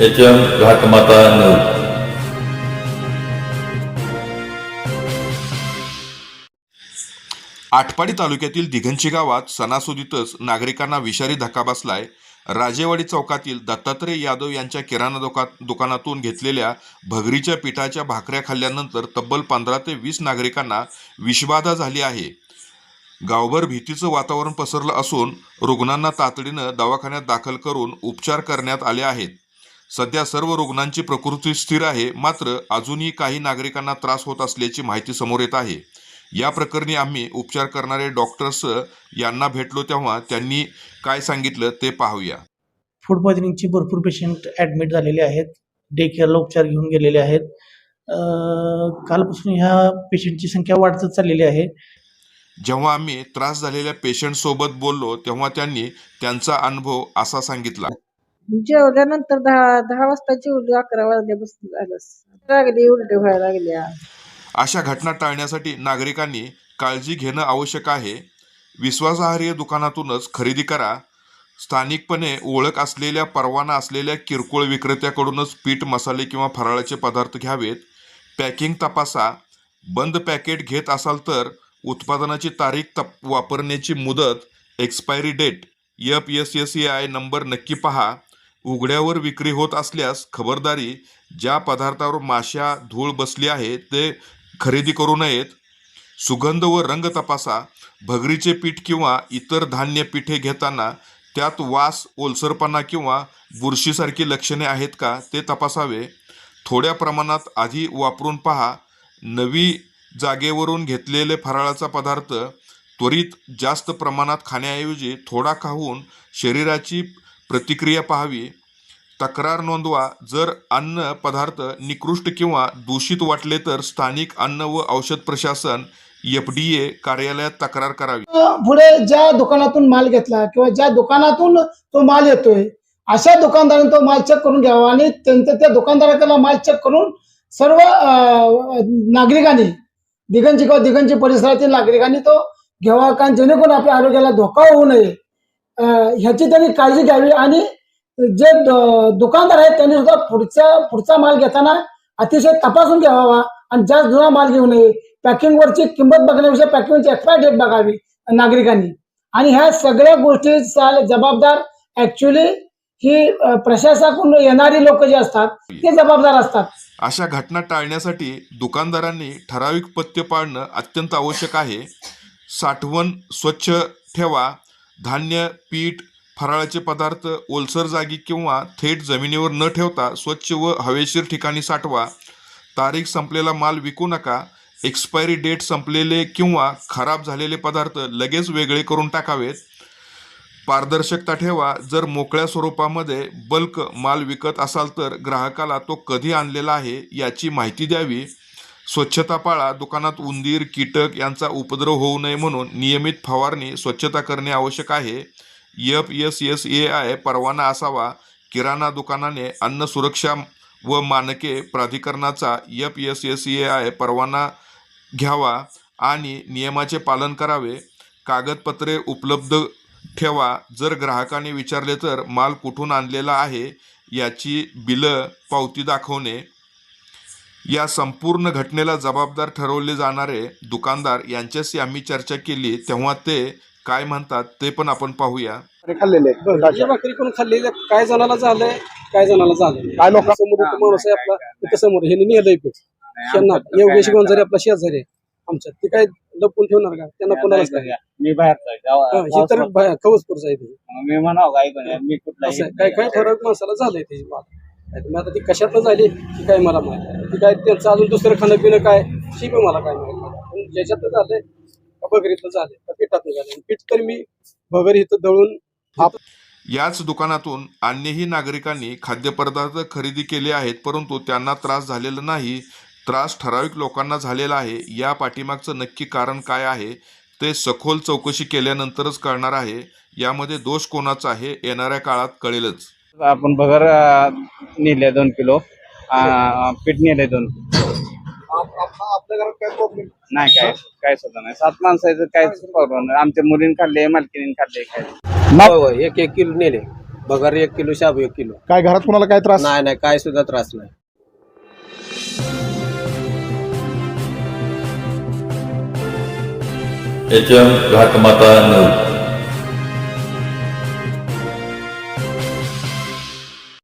H M Ghatmata news Atpadi तालुक्यातील दिघंची गावात सणासुदीतच नागरिकांना विषारी धक्का बसलाय. राजेवाडी चौकातील दत्तात्रय यादव यांच्या किराणा दुका दुकानातून घेतलेल्या भगरीच्या पिठाच्या भाकऱ्या खाल्ल्यानंतर तब्बल पंधरा ते वीस नागरिकांना विषबाधा झाली आहे. गावभर भीतीचं वातावरण पसरलं असून रुग्णांना तातडीनं दवाखान्यात दाखल करून उपचार करण्यात आले आहेत. सध्या सर्व रुग्णांची प्रकृती स्थिर आहे मात्र अजूनही काही नागरिकांना त्रास होत असल्याची माहिती समोर येत आहे. या प्रकरणी आम्ही उपचार करणारे डॉक्टर्स यांना भेटलो तेव्हा त्यांनी काय सांगितलं ते पाहूया. फूड पॉयझनिंगचे भरपूर पेशंट ॲडमिट झालेले आहेत. डे केअरला उपचार घेऊन गेलेले आहेत. कालपासून ह्या पेशंटची संख्या वाढतच चाललेली आहे. जेव्हा आम्ही त्रास झालेल्या पेशंट सोबत बोललो तेव्हा त्यांनी त्यांचा अनुभव असा सांगितला. जेवल्यानंतर दहा दहा वाजता जेवली अकरा वाजल्यापासून झालं. लागली उलटे व्हायला लागल्या. अशा घटना टाळण्यासाठी नागरिकांनी काळजी घेणं आवश्यक आहे. विश्वासार्ह दुकानातूनच खरेदी करा. स्थानिकपणे ओळख असलेल्या परवाना असलेल्या किरकोळ विक्रेत्याकडूनच पीठ मसाले किंवा फराळाचे पदार्थ घ्यावेत. पॅकिंग तपासा. बंद पॅकेट घेत असाल तर उत्पादनाची तारीख तप वापरण्याची मुदत expiry date F S S A I number नक्की पहा. उघड्यावर विक्री होत असल्यास खबरदारी ज्या पदार्थावर माशा धूळ बसली आहे ते खरेदी करू नयेत. सुगंध व रंग तपासा. भगरीचे पीठ किंवा इतर धान्य पिठे घेताना त्यात वास ओलसरपणा किंवा बुरशीसारखी लक्षणे आहेत का ते तपासावे. थोड्या प्रमाणात आधी वापरून पहा. नवी जागेवरून घेतलेले फराळाचा पदार्थ त्वरित जास्त प्रमाणात खाण्याऐवजी थोडा खाऊन शरीराची प्रतिक्रिया पाहावी. तक्रार नोंदवा. जर अन्न पदार्थ निकृष्ट किंवा दूषित वाटले तर स्थानिक अन्न व औषध प्रशासन एफ डी ए कार्यालयात तक्रार करावी. पुढे ज्या दुकानातून माल घेतला किंवा ज्या दुकानातून तो माल येतोय अशा दुकानदाराने तो माल चेक करून घ्यावा आणि त्यांचं त्या दुकानदाराकडे माल चेक करून सर्व नागरिकांनी दिगंजी किंवा दिगंजी परिसरातील नागरिकांनी तो घ्यावा. कारण जेणेकरून आपल्या आरोग्याला धोका होऊ नये. ह्याची त्यांनी काळजी घ्यावी आणि जे दुकानदार आहेत त्यांनी सुद्धा पुढचा पुढचा माल घेताना अतिशय तपासून घ्यावा आणि जास्त जुना माल घेऊ नये. पॅकिंगवरची किंमत बघण्यापेक्षा पॅकिंगची एक्सपायर डेट बघावी नागरिकांनी. आणि ह्या सगळ्या गोष्टी जबाबदार. ऍक्च्युली ही प्रशासनाकडून येणारी लोक जे असतात ते जबाबदार असतात. अशा घटना टाळण्यासाठी दुकानदारांनी ठराविक पथ्य पाळणं अत्यंत आवश्यक आहे. साठवण स्वच्छ ठेवा. धान्य पीठ फराळाचे पदार्थ ओलसर जागी किंवा थेट जमिनीवर न ठेवता स्वच्छ व हवेशीर ठिकाणी साठवा. तारीख संपलेला माल विकू नका. एक्सपायरी डेट संपलेले किंवा खराब झालेले पदार्थ लगेच वेगळे करून टाकावेत. पारदर्शकता ठेवा. जर मोकळ्या स्वरूपामध्ये बल्क माल विकत असाल तर ग्राहकाला तो कधी आणलेला आहे याची माहिती द्यावी. स्वच्छता पाळा दुकानात उंदीर कीटक यांचा उपद्रव होऊ नये म्हणून नियमित फवारणी स्वच्छता करणे आवश्यक आहे. F S S A I परवाना असावा. किराणा दुकानाने अन्न सुरक्षा व मानके प्राधिकरणाचा F S S A I परवाना घ्यावा आणि नियमाचे पालन करावे. कागदपत्रे उपलब्ध ठेवा. जर ग्राहकाने विचारले तर माल कुठून आणलेला आहे याची बिलं पावती दाखवणे. या संपूर्ण घटनेला जबाबदार ठरवले जाणारे दुकानदार यांच्याशी आम्ही चर्चा केली तेव्हा ते काय म्हणतात ते पण आपण पाहूया. खाल्लेले भाकरी कोण खाल्लेली काय जणाला झालंय? काय जणाला झालं काय लोक समोर एक माणूस आहे आपला? तिथं समोर हे नेलंय पीठ. त्यांना योगेश गोंजारे आपला शेजारी आहे. आमच्या ते काय लपून ठेवणार का? त्यांना कोणालाच काय मी बाहेरचा हा, ही तर बाहेर कवचपूरच आहे ते. मी म्हणाव काय कोणी मी कुठला असं आहे. काय काय ठराविक माणसाला झालंय त्याची बात तुम्ही आता ती कशातनं झाली ती काय मला माहीत. ती काय त्यांचं अजून दुसरं खाणं पिणं काय शी पण मला काय माहीत ज्याच्यातनं झालंय का बगरीतनं झालंय का पिठातनं पीठ तर मी बगर इथं दळून याच दुकानातून अन्यही नागरिकांनी खाद्यपदार्थ खरेदी केले आहेत परंतु त्यांना त्रास झालेला नाही. त्रास ठराविक लोकांना झालेला आहे. या पाठीमागचं नक्की कारण काय आहे ते सखोल चौकशी केल्यानंतरच कळणार आहे. यामध्ये दोष कोणाचा आहे येणाऱ्या काळात कळेलच. आपण बगर नेले दोन किलो. पीठ नेले दोन. आपल्या घरात काय प्रॉब्लेम नाही काय काय सुद्धा नाही. सात माणसाचं काय प्रॉब्लेम नाही. आमच्या मुलीने खाल्ले मालकीने खाल्ले काय. होय, होय, एक एक किलो नेले. बगर एक किलो शाबू एक किलो. काय घरात कुणाला काय त्रास? नाही नाही काय सुद्धा त्रास नाही. एच एम घाटमाता नऊ.